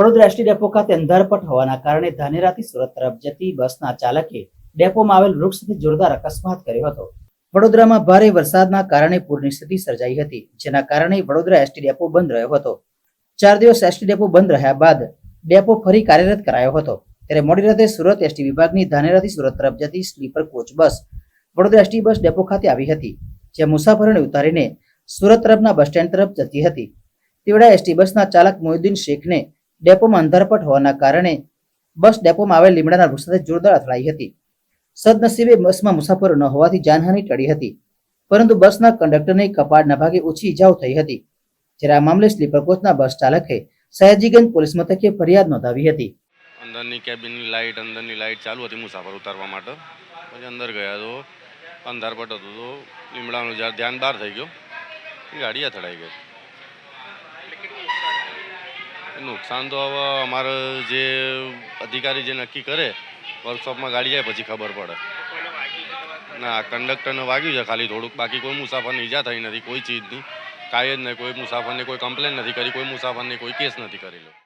Vadodara ST depot ખાતે અંધારપટ હોવાના કારણે ધાનેરાથી સુરત તરફ જતી બસના ચાલકે ડેપોમાં આવેલ વૃક્ષ જોરદાર અકસ્માત કર્યો હતો. વડોદરામાં ભારે વરસાદના કારણે પૂરની સ્થિતિ સર્જાઈ હતી, જેના કારણે વડોદરા એસટી ડેપો બંધ રહ્યો હતો. ચાર દિવસ એસટી ડેપો બંધ રહ્યા બાદ ડેપો ફરી કાર્યરત કરાયો હતો. ત્યારે મોડી રાતે સુરત એસટી વિભાગની ધાનેરાથી સુરત તરફ જતી sleeper coach bus Vadodara ST bus depot ખાતે આવી હતી જે મુસાફરોને ઉતારીને સુરત તરફના બસ સ્ટેન્ડ તરફ જતી હતી. તેવડા એસટી બસના ચાલક મોહિદ્દીન શેખને ડેપોમાં અંધારપટ હોવાના કારણે બસ ડેપોમાં આવેલ લીમડાના વૃક્ષ સાથે જોરદાર અથડાઈ હતી. સદનસીબે બસમાં મુસાફરો ન હોવાથી જાનહાનિ ટળી હતી. પરંતુ બસના કંડક્ટરને કપાળના ભાગે ઓછી ઇજાઓ થઈ હતી. જ્યારે આ મામલે સ્લીપર કોચના બસ ચાલકે સયાજીગંજ પોલીસ મથકે ફરિયાદ નોંધાવી હતી. અંદરની કેબિનની લાઇટ, અંદરની લાઇટ ચાલુ હતી મુસાફર ઉતારવા માટે. પછી અંદર ગયા તો અંધારપટ હતું તો લીમડાનું જ્યારે ધ્યાન બહાર થઈ ગયો, ગાડી અથડાઈ ગઈ. નુકસાન તો હવે અમારે જે અધિકારી જે નક્કી કરે વર્કશોપમાં ગાડી જાય પછી ખબર પડે. ના કંડક્ટરને વાગ્યું છે ખાલી થોડુંક, બાકી કોઈ મુસાફરને ઈજા થઈ નથી, કોઈ ચીજની. કાંઈ જ નહીં, કોઈ મુસાફરને કોઈ કમ્પ્લેન નથી કરી, કોઈ મુસાફરને કોઈ કેસ નથી કરેલો.